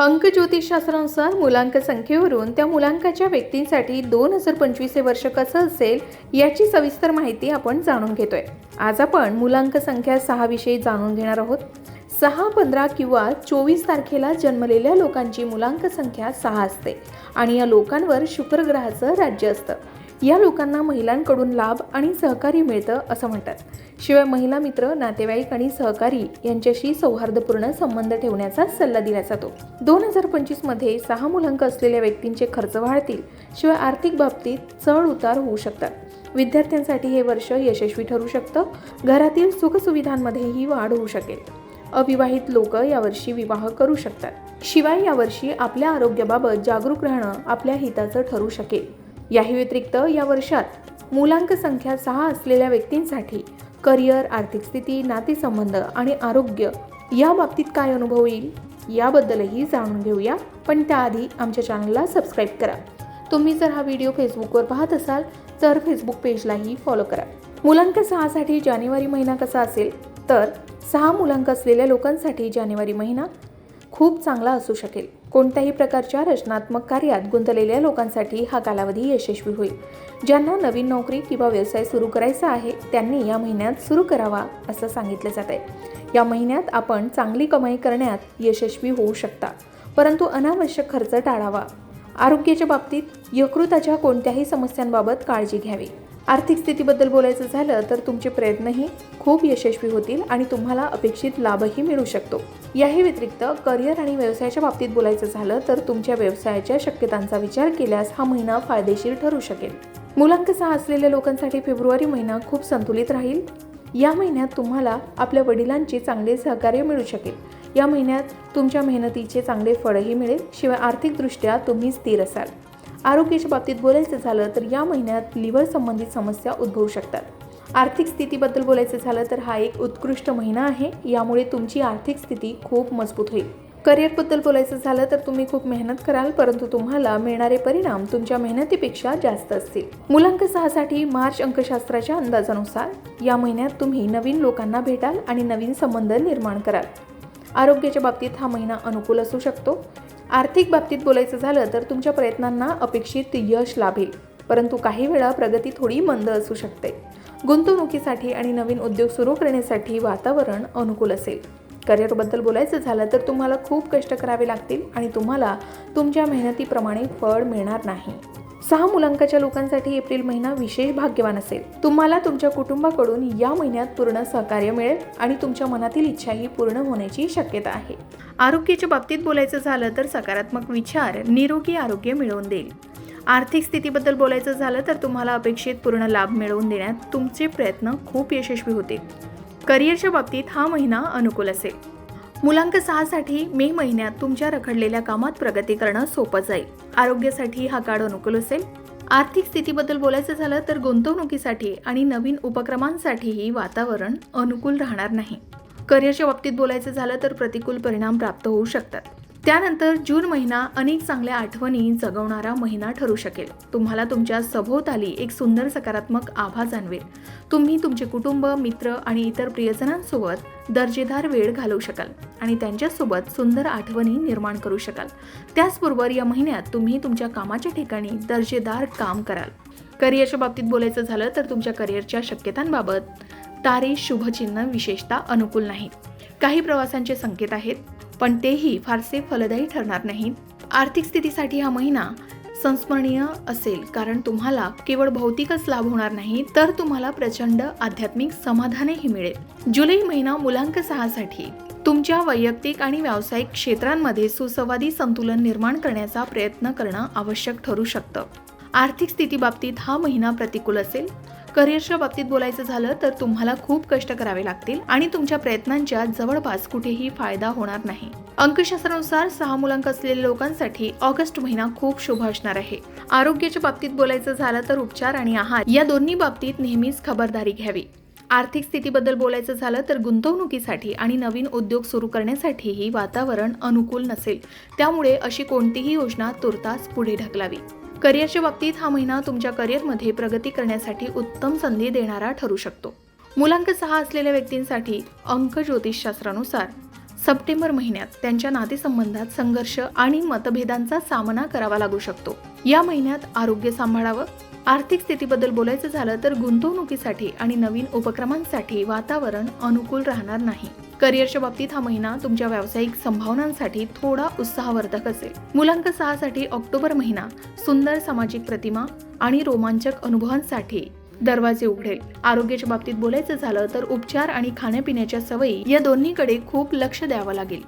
अंक ज्योतिषशास्त्रानुसार मुलांक संख्येवरून त्या मुलांकाच्या व्यक्तींसाठी दोन हजार पंचवीस हे वर्ष कसं असेल याची सविस्तर माहिती आपण जाणून घेतोय. आज आपण मुलांक संख्या सहाविषयी जाणून घेणार आहोत. सहा पंधरा किंवा चोवीस तारखेला जन्मलेल्या लोकांची मुलांक संख्या सहा असते आणि या लोकांवर शुक्रग्रहाचं राज्य असतं. या लोकांना महिलांकडून लाभ आणि सहकार्य मिळतं असं म्हणतात. शिवाय महिला मित्र नातेवाईक आणि सहकारी यांच्याशी सौहार्दपूर्ण संबंध ठेवण्याचा सल्ला दिला जातो. दोन हजार पंचवीसमध्ये सहा मुलांक असलेल्या व्यक्तींचे खर्च वाढतील शिवाय आर्थिक बाबतीत चढ उतार होऊ शकतात. विद्यार्थ्यांसाठी हे वर्ष यशस्वी ठरू शकतं. घरातील सुखसुविधांमध्येही वाढ होऊ शकेल. अविवाहित लोक यावर्षी विवाह करू शकतात. शिवाय यावर्षी आपल्या आरोग्याबाबत जागरूक राहणं आपल्या हिताचं ठरू शकेल. याही व्यतिरिक्त या वर्षात मुलांक संख्या सहा असलेल्या व्यक्तींसाठी करिअर आर्थिक स्थिती नातेसंबंध आणि आरोग्य या बाबतीत काय अनुभव येईल याबद्दलही जाणून घेऊया. पण त्याआधी आमच्या चॅनलला सबस्क्राईब करा. तुम्ही जर हा व्हिडिओ फेसबुकवर पाहत असाल तर फेसबुक पेजलाही फॉलो करा. मुलांक सहासाठी जानेवारी महिना कसा असेल? तर सहा मुलांक असलेल्या लोकांसाठी जानेवारी महिना खूप चांगला असू शकेल. कोणत्याही प्रकारच्या रचनात्मक कार्यात गुंतलेल्या लोकांसाठी हा कालावधी यशस्वी होईल. ज्यांना नवीन नोकरी किंवा व्यवसाय सुरू करायचा आहे त्यांनी या महिन्यात सुरू करावा असं सांगितलं जात आहे या महिन्यात आपण चांगली कमाई करण्यात यशस्वी होऊ शकता. परंतु अनावश्यक खर्च टाळावा. आरोग्याच्या बाबतीत यकृताच्या कोणत्याही समस्यांबाबत काळजी घ्यावी. आर्थिक स्थितीबद्दल बोलायचं झालं तर तुमचे प्रयत्नही खूप यशस्वी होतील आणि तुम्हाला अपेक्षित लाभही मिळू शकतो. याही व्यतिरिक्त करिअर आणि व्यवसायाच्या बाबतीत बोलायचं झालं तर तुमच्या व्यवसायाच्या शक्यतांचा विचार केल्यास हा महिना फायदेशीर ठरू शकेल. मुलांक सहा असलेल्या लोकांसाठी फेब्रुवारी महिना खूप संतुलित राहील. या महिन्यात तुम्हाला आपल्या वडिलांचे चांगले सहकार्य मिळू शकेल. या महिन्यात तुमच्या मेहनतीचे चांगले फळही मिळेल. शिवाय आर्थिकदृष्ट्या तुम्ही स्थिर असाल. आरोग्याच्या बाबतीत बोलायचं झालं तर या महिन्यात लिव्हर संबंधित समस्या उद्भवू शकतात. आर्थिक स्थितीबद्दल बोलायचं झालं तर हा एक उत्कृष्ट महिना आहे. यामुळे तुमची आर्थिक स्थिती खूप मजबूत होईल. करिअरबद्दल बोलायचं झालं तर तुम्ही खूप मेहनत कराल परंतु तुम्हाला मिळणारे परिणाम तुमच्या मेहनतीपेक्षा जास्त असतील. मुलांक सहासाठी मार्च अंकशास्त्राच्या अंदाजानुसार या महिन्यात तुम्ही नवीन लोकांना भेटाल आणि नवीन संबंध निर्माण कराल. आरोग्याच्या बाबतीत हा महिना अनुकूल असू शकतो. आर्थिक बाबतीत बोलायचं झालं तर तुमच्या प्रयत्नांना अपेक्षित यश लाभेल. परंतु काही वेळा प्रगती थोडी मंद असू शकते. गुंतवणुकीसाठी आणि नवीन उद्योग सुरू करण्यासाठी वातावरण अनुकूल असेल. करिअरबद्दल बोलायचं झालं तर तुम्हाला खूप कष्ट करावे लागतील आणि तुम्हाला तुमच्या मेहनतीप्रमाणे फळ मिळणार नाही. सहा मुलांकाच्या लोकांसाठी एप्रिल महिना विशेष भाग्यवान असेल. तुम्हाला तुमच्या कुटुंबाकडून या महिन्यात पूर्ण सहकार्य मिळेल आणि तुमच्या मनातील इच्छाही पूर्ण होण्याची शक्यता आहे. आरोग्याच्या बाबतीत बोलायचं झालं तर सकारात्मक विचार निरोगी आरोग्य मिळवून देईल. आर्थिक स्थितीबद्दल बोलायचं झालं तर तुम्हाला अपेक्षित पूर्ण लाभ मिळवून देण्यात तुमचे प्रयत्न खूप यशस्वी होतील. करिअरच्या बाबतीत हा महिना अनुकूल असेल. मुलांक सहासाठी मे महिन्यात तुमच्या रखडलेल्या कामात प्रगती करणं सोपं जाईल. आरोग्यासाठी हा काळ अनुकूल असेल. आर्थिक स्थितीबद्दल बोलायचं झालं तर गुंतवणुकीसाठी आणि नवीन उपक्रमांसाठीही वातावरण अनुकूल राहणार नाही. करिअरच्या बाबतीत बोलायचं झालं तर प्रतिकूल परिणाम प्राप्त होऊ शकतात. त्यानंतर जून महिना अनेक चांगल्या आठवणी जगवणारा महिना ठरू शकेल. तुम्हाला तुमच्या सभोवताली एक सुंदर सकारात्मक आभा जाणवेल. तुम्ही तुमचे कुटुंब मित्र आणि इतर प्रियजनांसोबत दर्जेदार वेळ घालवू शकाल आणि त्यांच्यासोबत सुंदर आठवणी निर्माण करू शकाल. त्याचबरोबर या महिन्यात तुम्ही तुमच्या कामाच्या ठिकाणी दर्जेदार काम कराल. करिअरच्या बाबतीत बोलायचं झालं तर तुमच्या करिअरच्या शक्यतांबाबत तारे शुभचिन्ह विशेषतः अनुकूल नाहीत. काही प्रवासांचे संकेत आहेत. पण तेही फारसे फलदायी ठरणार नाहीत. आर्थिक स्थितीसाठी हा महिना संस्मरणीय असेल कारण तुम्हाला केवळ भौतिकच लाभ होणार नाही तर तुम्हाला प्रचंड आध्यात्मिक समाधानही मिळेल. जुलै महिना मुलांक सहासाठी. तुमच्या वैयक्तिक आणि व्यावसायिक क्षेत्रांमध्ये सुसंवादी संतुलन निर्माण करण्याचा प्रयत्न करणं आवश्यक ठरू शकतं. आर्थिक स्थितीबाबतीत हा महिना प्रतिकूल असेल. करिअरच्या बाबतीत बोलायचं झालं तर तुम्हाला खूप कष्ट करावे लागतील आणि तुमच्या प्रयत्नांच्या जवळपास कुठेही फायदा होणार नाही. अंकशास्त्रानुसार सहा मुलांक असलेल्या लोकांसाठी ऑगस्ट महिना खूप शुभ असणार आहे. आरोग्याच्या बाबतीत बोलायचं झालं तर उपचार आणि आहार या दोन्ही बाबतीत नेहमीच खबरदारी घ्यावी. आर्थिक स्थितीबद्दल बोलायचं झालं तर गुंतवणुकीसाठी आणि नवीन उद्योग सुरू करण्यासाठीही वातावरण अनुकूल नसेल. त्यामुळे अशी कोणतीही योजना तुर्तास पुढे ढकलावी. करिअरच्या बाबतीत हा महिना तुमच्या करिअरमध्ये प्रगती करण्यासाठी उत्तम संधी देणारा ठरू शकतो. मुलांक सहा असलेल्या व्यक्तींसाठी अंक ज्योतिषशास्त्रानुसार सप्टेंबर महिन्यात त्यांच्या नातेसंबंधात संघर्ष आणि मतभेदांचा सामना करावा लागू शकतो. या महिन्यात आरोग्य सांभाळावं आर्थिक स्थितीबद्दल बोलायचं झालं तर गुंतवणुकीसाठी आणि नवीन उपक्रमांसाठी वातावरण अनुकूल राहणार नाही. करिअरच्या बाबतीत हा महिना तुमच्या व्यावसायिक संभावनांसाठी थोडा उत्साहवर्धक असेल. मुलांक सहासाठी ऑक्टोबर महिना सुंदर सामाजिक प्रतिमा आणि रोमांचक अनुभवांसाठी दरवाजे उघडेल. आरोग्याच्या बाबतीत बोलायचं झालं तर उपचार आणि खाण्यापिण्याच्या सवयी या दोन्हीकडे खूप लक्ष द्यावं लागेल.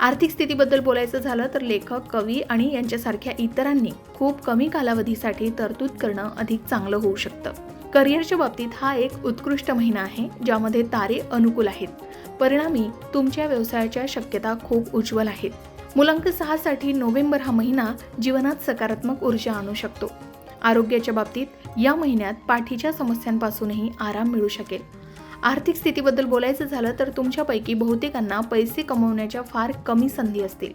आर्थिक स्थितीबद्दल बोलायचं झालं तर लेखक कवी आणि यांच्यासारख्या इतरांनी खूप कमी कालावधीसाठी तरतूद करणं अधिक चांगलं होऊ शकतं. करिअरच्या बाबतीत हा एक उत्कृष्ट महिना आहे ज्यामध्ये तारे अनुकूल आहेत. परिणामी तुमच्या व्यवसायाच्या शक्यता खूप उज्ज्वल आहेत. मुलांक सहासाठी नोव्हेंबर हा महिना जीवनात सकारात्मक ऊर्जा आणू शकतो. आरोग्याच्या बाबतीत या महिन्यात पाठीच्या समस्यांपासूनही आराम मिळू शकेल. आर्थिक स्थितीबद्दल बोलायचं झालं तर तुमच्यापैकी बहुतेकांना पैसे कमवण्याच्या फार कमी संधी असतील.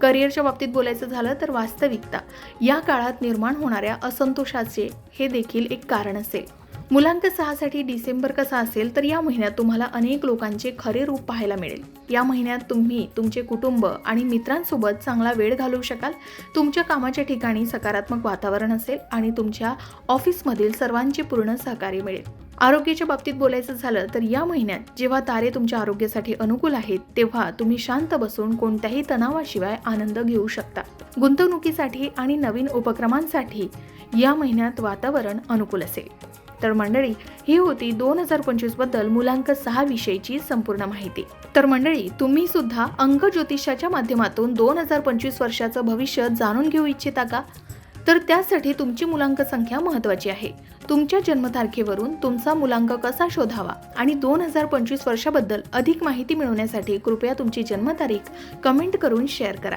करिअरच्या बाबतीत बोलायचं झालं तर वास्तविकता. या काळात निर्माण होणाऱ्या असंतोषाचे हे देखील एक कारण असेल. मुलांक सहासाठी डिसेंबर कसा असेल तर या महिन्यात तुम्हाला अनेक लोकांचे खरे रूप पाहायला मिळेल. या महिन्यात तुम्ही तुमचे कुटुंब आणि मित्रांसोबत चांगला वेळ घालवू शकाल. तुमच्या कामाच्या ठिकाणी सकारात्मक वातावरण असेल आणि तुमच्या ऑफिसमधील सर्वांचे पूर्ण सहकार्य मिळेल. आरोग्याच्या बाबतीत बोलायचं झालं तर या महिन्यात जेव्हा तारे तुमच्या आरोग्यासाठी अनुकूल आहेत तेव्हा तुम्ही शांत बसून कोणत्याही तणावाशिवाय आनंद घेऊ शकता. गुंतवणुकीसाठी आणि नवीन उपक्रमांसाठी या महिन्यात वातावरण अनुकूल असेल. तर मंडळी ही होती दोन हजार पंचवीसबद्दल मुलांक सहा विषयीची संपूर्ण माहिती. तर मंडळी तुम्ही सुद्धा अंक ज्योतिषाच्या माध्यमातून दोन हजार पंचवीस वर्षाचं भविष्य जाणून घेऊ इच्छिता का? तर त्यासाठी तुमची मुलांक संख्या महत्वाची आहे. तुमच्या जन्मतारखेवरून तुमचा मुलांक कसा शोधावा आणि दोन हजार पंचवीस वर्षाबद्दल अधिक माहिती मिळवण्यासाठी कृपया तुमची जन्मतारीख कमेंट करून शेअर करा.